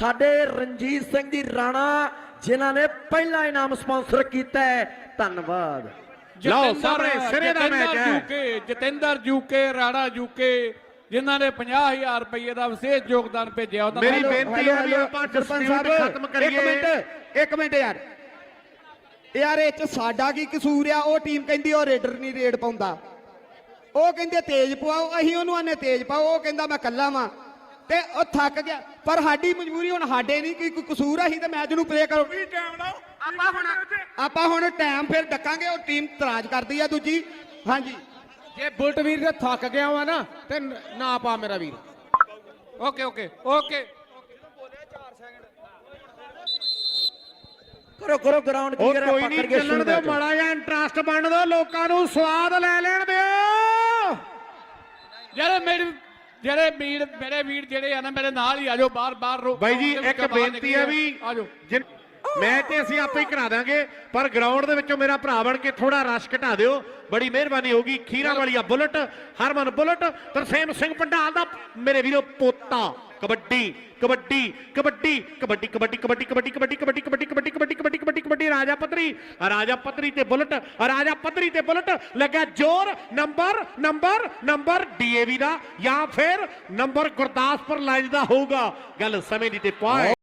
ਸਾਡੇ ਰਣਜੀਤ ਸਿੰਘ ਜੀ ਰਾਣਾ ਜਿਨ੍ਹਾਂ ਨੇ ਪਹਿਲਾ ਇਨਾਮ ਸਪਾਂਸਰ ਕੀਤਾ ਹੈ ਧੰਨਵਾਦ। ਲਓ, ਸਾਹਮਣੇ ਸਿਰੇ ਦਾ ਮੈਚ ਹੈ। ਜੂਕੇ ਜਤਿੰਦਰ ਜੂਕੇ ਰਾਣਾ ਜੂਕੇ ਜਿਨ੍ਹਾਂ ਨੇ 50000 ਰੁਪਏ ਦਾ ਵਿਸ਼ੇਸ਼ ਯੋਗਦਾਨ ਭੇਜਿਆ ਉਹਨਾਂ ਮੇਰੀ ਦਾ ਬੇਨਤੀ ਹੈ ਵੀ ਆਪਾਂ ਸਰਪੰਚ ਸਾਹਿਬ ਖਤਮ ਇੱਕ ਕਰੀਏ। ਮਿੰਟ ਇੱਕ ਮਿੰਟ ਯਾਰ। ਯਾਰ ਇਹ ਚ ਸਾਡਾ ਕੀ ਕਸੂਰ ਆ? ਉਹ ਟੀਮ ਕਹਿੰਦੀ ਉਹ ਰੇਡਰ ਨਹੀਂ ਰੇਡ ਪਾਉਂਦਾ। ਉਹ ਕਹਿੰਦੇ ਤੇਜ਼ ਪਵਾਓ ਅਸੀਂ ਉਹਨੂੰ ਆਨੇ ਤੇਜ਼ ਪਾਓ ਉਹ ਕਹਿੰਦਾ ਮੈਂ ਕੱਲਾ ਵਾਂ। ਤੇ ਉਹ ਥੱਕ ਗਿਆ। ਪਰ ਸਾਡੀ ਮਜਬੂਰੀ ਹੁਣ ਸਾਡੇ ਨਹੀਂ ਕੀ ਕੋਈ ਕਸੂਰ ਆ, ਅਸੀਂ ਤੇ ਮੈਚ ਨੂੰ ਪਲੇ ਕਰੋ। ਆਪਾਂ ਹੁਣ ਆਪਾਂ ਹੁਣ ਟਾਈਮ ਫਿਰ ਡੱਕਾਂਗੇ ਉਹ ਟੀਮ ਤਰਾਜ ਕਰਦੀ ਆ ਦੂਜੀ। ਹਾਂਜੀ। ਜੇ ਬੁਲਟ ਵੀਰ ਜੇ ਥੱਕ ਗਿਆ ਵਾ ਨਾ ਤੇ ਨ- ਪਾ ਮੇਰਾ ਵੀਰ। Okay okay okay. ਕਰੋ ਕਰੋ ਗਰਾਊਂਡ ਕਲੀਅਰ ਕੋਈ ਆਪਾਂ ਨਹੀਂ ਚੱਲਣ ਦਿਓ। ਮਾੜਾ ਜਿਹਾ ਇੰਟਰਸਟ ਬਣਨ ਦਿਓ ਲੋਕਾਂ ਨੂੰ ਸਵਾਦ ਲੈ ਲੈਣ ਦਿਓ। ਜਿਹੜੇ ਮੇਰੇ ਜਿਹੜੇ ਵੀਰ ਮੇਰੇ ਵੀਰ ਜਿਹੜੇ ਆ ਨਾ ਮੇਰੇ ਨਾਲ ਹੀ ਆਜੋ ਬਾਹਰ ਬਾਹਰ ਰੋ ਬਾਈ ਜੀ ਇੱਕ ਬੇਨਤੀ ਹੈ ਵੀ ਆਜੋ ਮੈਚ ਤੇ ਅਸੀਂ ਆਪੇ ਹੀ ਕਰਾ ਦਾਂਗੇ ਪਰ ਗਰਾਊਂਡ ਦੇ ਵਿੱਚੋਂ ਮੇਰਾ ਭਰਾ ਬਣ ਕੇ ਥੋੜਾ ਰਸ਼ ਘਟਾ ਦਿਓ ਬੜੀ ਮਿਹਰਬਾਨੀ ਹੋਗੀ ਖੀਰਾ ਵਾਲੀਆ ਬੁਲਟ ਹਰਮਨ ਬੁਲਟ ਤਰਸੇਮ ਸਿੰਘ ਪੰਡਾਲ ਦਾ ਮੇਰੇ ਵੀਰੋ ਪੋਤਾ ਕਬੱਡੀ ਕਬੱਡੀ ਕਬੱਡੀ ਕਬੱਡੀ ਕਬੱਡੀ ਕਬੱਡੀ ਕਬੱਡੀ ਕਬੱਡੀ ਕਬੱਡੀ ਕਬੱਡੀ ਕਬੱਡੀ बटी राजा पत्री। राजा पत्री ते बुलेट, राजा पत्री ते बुलेट। लगे ज़ोर, नंबर नंबर नंबर डीएवी का या फिर नंबर गुरदासपुर लाइज का होगा। गल समय दी पॉइंट